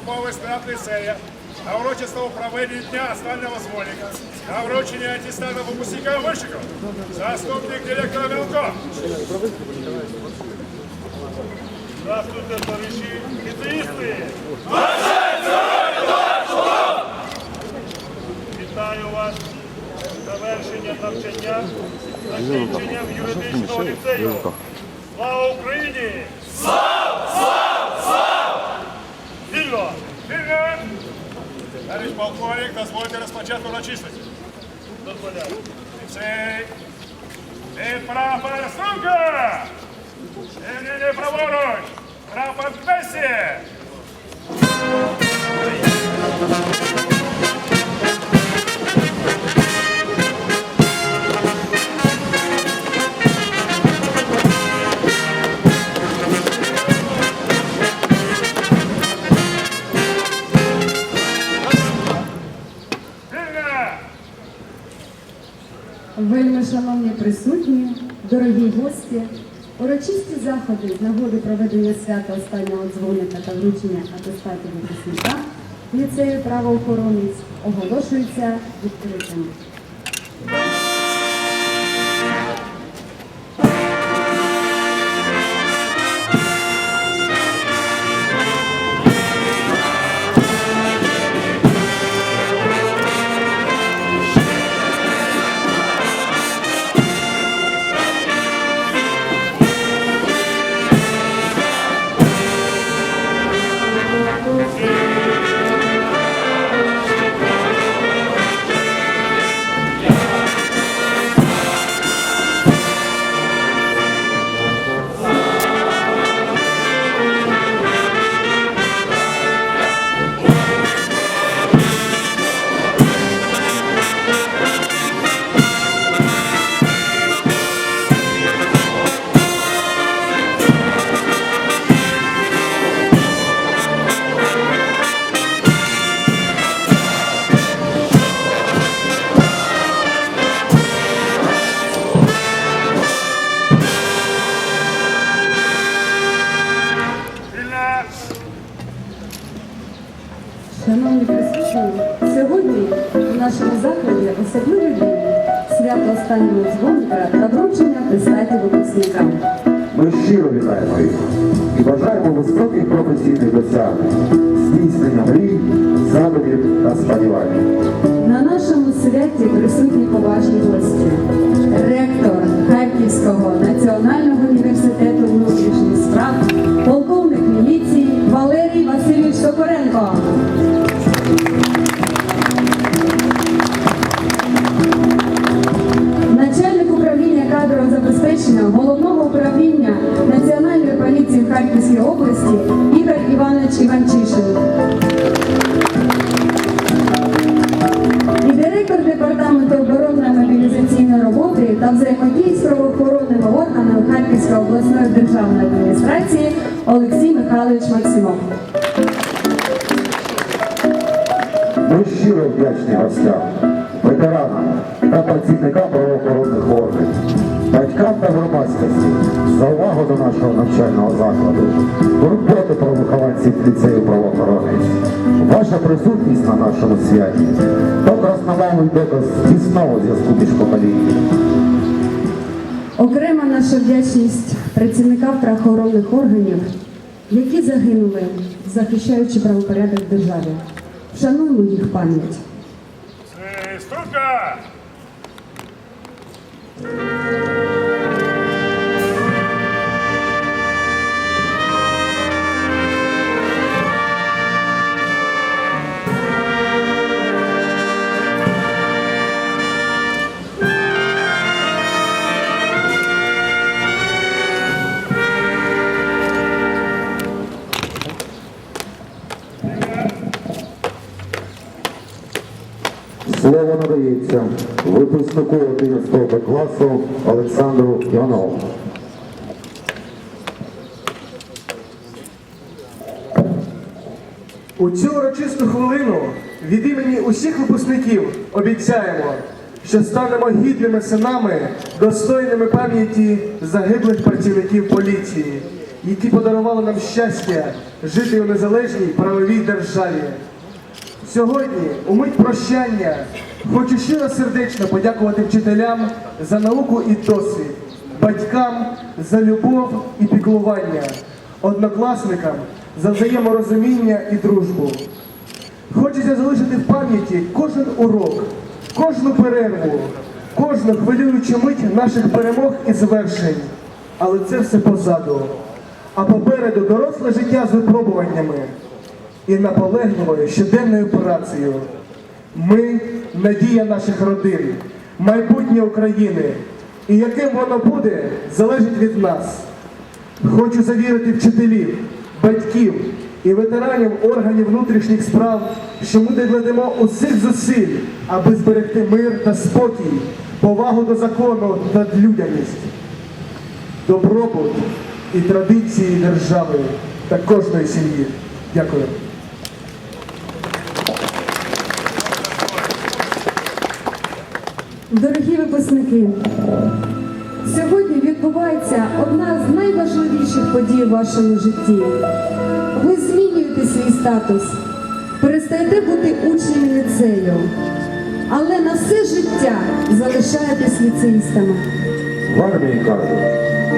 службовий склад ліцея на урочистому проведенні Дня останнього дзвоника на вручення аттестата випускникам вишиків. Заступник директора Мілко. Здравствуйте, товариші ліцеїсти! Вітаю вас з завершення навчання, закінченням юридичного ліцею. Слава Україні! Слава! Слава! Товариш полковник, дозвольте розпочати урочистості. Дозволяю. Від прапор струнка! Ні-ні-ні, праворуч! Прапор квесі! Дорогі гості, урочисті заходи з нагоди проведення свята останнього дзвоника та вручення атестатів випускника ліцею правоохоронець оголошуються відкритим. Yeah. Випускникам. Ми щиро вітаємо їх і бажаємо високих професійних досягнень, здійснення мрій, задумів та сподівань. На нашому святі присутні поважні гості. Ректор Харківського національного університету внутрішніх справ, полковник міліції Валерій Васильович Токоренко. Харківській області Ігор Іванович Іванчишин. і директор департаменту оборонної мобілізаційної роботи та взаємодії з правоохоронними органами Харківської обласної державної адміністрації Олексій Михайлович Максимов. Ми щиро вдячні гостям, ветеранам та працівникам увагу до нашого навчального закладу, турботи про вихованців ліцею правоохоронець. Ваша присутність на нашому святі то красномовний доказ тісного зв'язку між поколіннями. Окрема наша вдячність працівникам правоохоронних органів, які загинули, захищаючи правопорядок в державі. Вшануємо їх пам'ять. Е, Струнка! Слово надається випускнику 11 Б класу Олександру Іванову. У цю урочисту хвилину від імені усіх випускників обіцяємо, що станемо гідними синами, достойними пам'яті загиблих працівників поліції, які подарували нам щастя жити у незалежній правовій державі. Сьогодні, у мить прощання, хочу щиро сердечно подякувати вчителям за науку і досвід, батькам за любов і піклування, однокласникам за взаєморозуміння і дружбу. Хочеться залишити в пам'яті кожен урок, кожну перерву, кожну хвилюючу мить наших перемог і звершень. Але це все позаду. А попереду доросле життя з випробуваннями і наполегливою щоденною працею. Ми надія наших родин, майбутнє України. І яким воно буде, залежить від нас. Хочу завірити вчителів, батьків і ветеранів органів внутрішніх справ, що ми докладемо усіх зусиль, аби зберегти мир та спокій, повагу до закону та людяність, добробут і традиції держави та кожної сім'ї. Дякую. Дорогі випускники, сьогодні відбувається одна з найважливіших подій в вашому житті. Ви змінюєте свій статус, перестаєте бути учнями ліцею, але на все життя залишаєтесь ліцеїстами. В армії кажуть,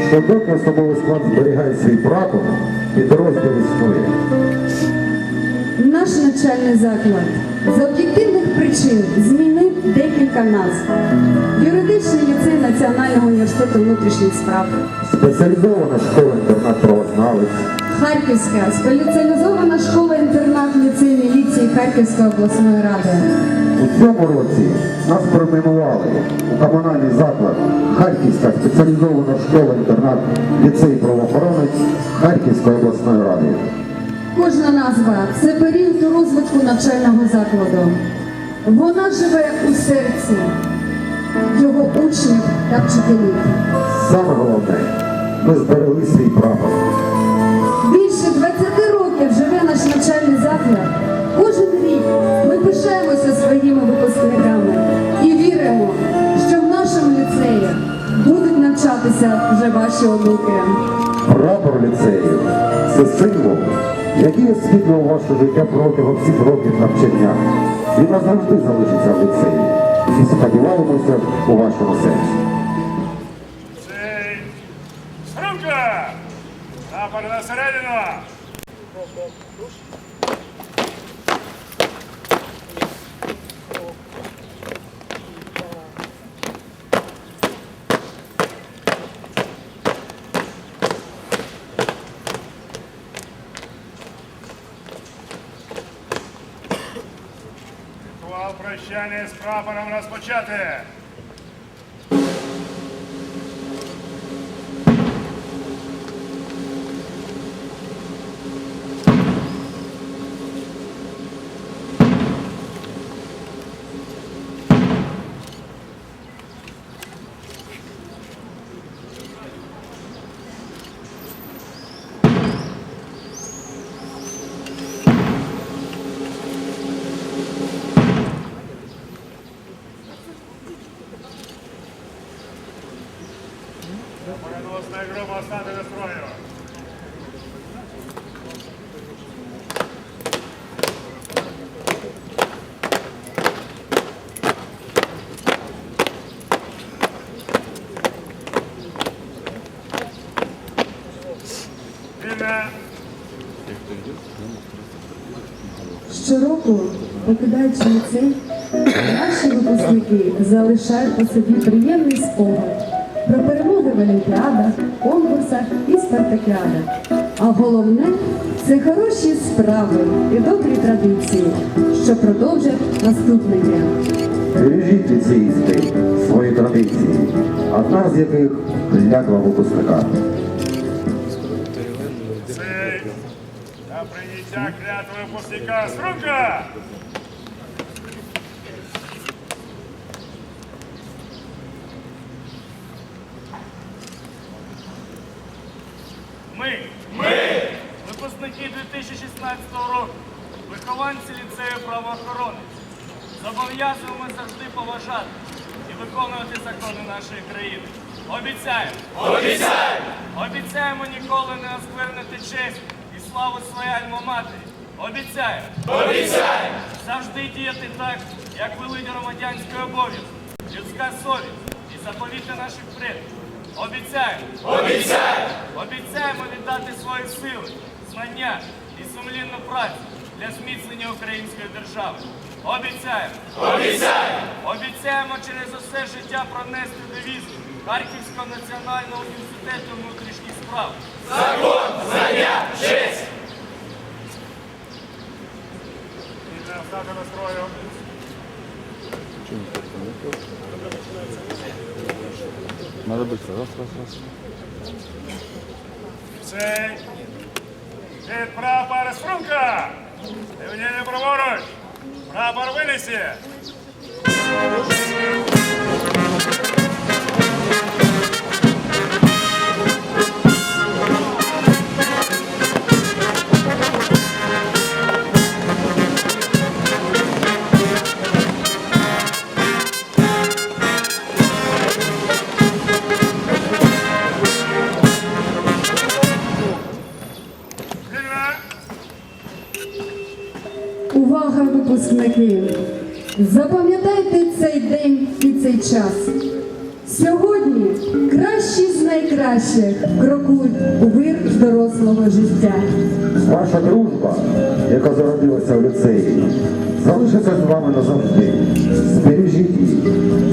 що доки особовий склад зберігає свій прапор, підрозділ існує. Наш навчальний заклад з об'єктивних причин змінив декілька назв. Юридичний ліцей Національного університету внутрішніх справ, Спеціалізована школа-інтернат правознавець, Харківська спеціалізована школа-інтернат ліцей міліції Харківської обласної ради. У цьому році нас перейменували у комунальний заклад Харківська спеціалізована школа-інтернат ліцей правоохоронець Харківської обласної ради. Кожна назва це період розвитку навчального закладу. Вона живе у серці його учнів та вчителів. Саме головне, ми зберегли свій прапор. Більше 20 років живе наш навчальний заклад. Кожен рік ми пишаємося своїми випускниками і віримо, що в нашому ліцеї будуть навчатися вже ваші онуки. Прапор ліцею це символ, який освітлював ваше життя протягом всіх років навчання. Він назавжди залишиться в ліцеї. І сподіваємося у вашому серці. Цей Струнка! Напад на середину! Прощання з прапором розпочати! Стати до строю. Щороку, покидаючи ліцей, наші випускники залишають по собі приємний спогад в олімпіадах, конкурсах і спартакіадах. А головне це хороші справи і добрі традиції, що продовжать наступники. Бережіть ліцеїсти свої традиції, одна з яких клятва випускника. Цей на прийняття клятви випускника Струнка! Ми, ми, випускники 2016 року, вихованці ліцею правоохоронець, зобов'язуємо завжди поважати і виконувати закони нашої країни, Обіцяємо. Обіцяємо. Обіцяємо ніколи не осквернити честь і славу своєї альма-матері. Обіцяємо. Обіцяємо. Завжди діяти так, як вели громадянський обов'язок, людська совість і заповіти наших предків. Обіцяємо. Обіцяємо. Обіцяємо віддати свої сили, знання і сумлінну працю для зміцнення української держави. Обіцяємо. Обіцяємо. Обіцяємо через усе життя пронести девіз Харківського національного університету внутрішніх справ. Закон Для остатка настрою. Надо быстро. Раз, раз, раз. Це Від прапор струнка. Рівняння праворуч. Прапор винесі. Запам'ятайте цей день і цей час. Сьогодні кращі з найкращих крокують у вир дорослого життя. Ваша дружба, яка зародилася в ліцеї, залишиться з вами назавжди. Збережіть її,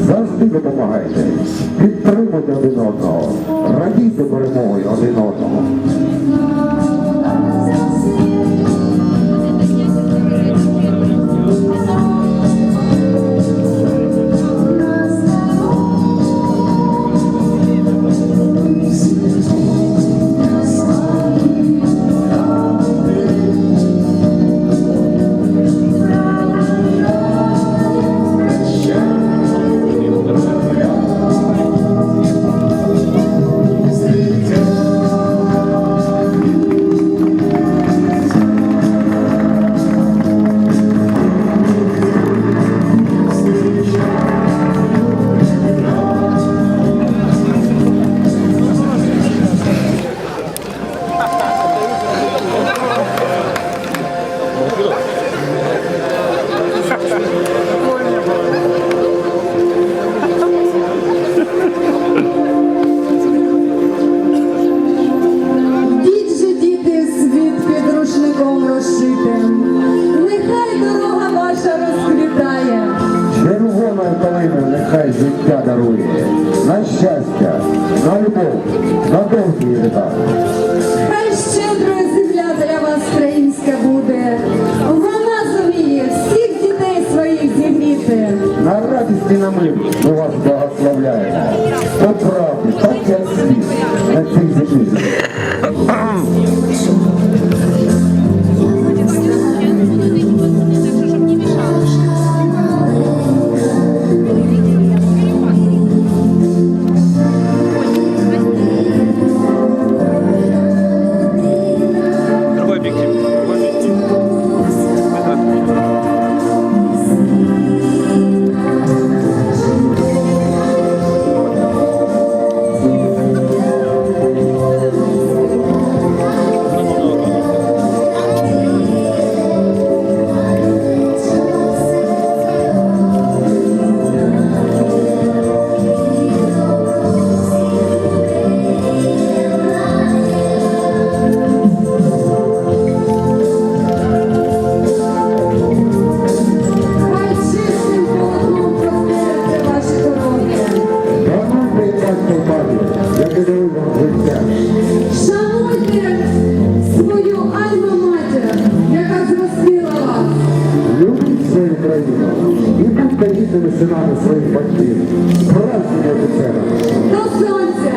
завжди допомагайте, підтримуйте один одного, радійте перемоги один одного. Нехай життя дарує, на щастя, на любов, на довгі літа. Хай щедрою земля для вас українська буде. Вона зуміє всіх дітей своїх зігріти. На радість і на мир ми вас благословляємо. По правді, так як світ на цій землі. Синами своїх батьків, справжніми офіцерами. До сонця,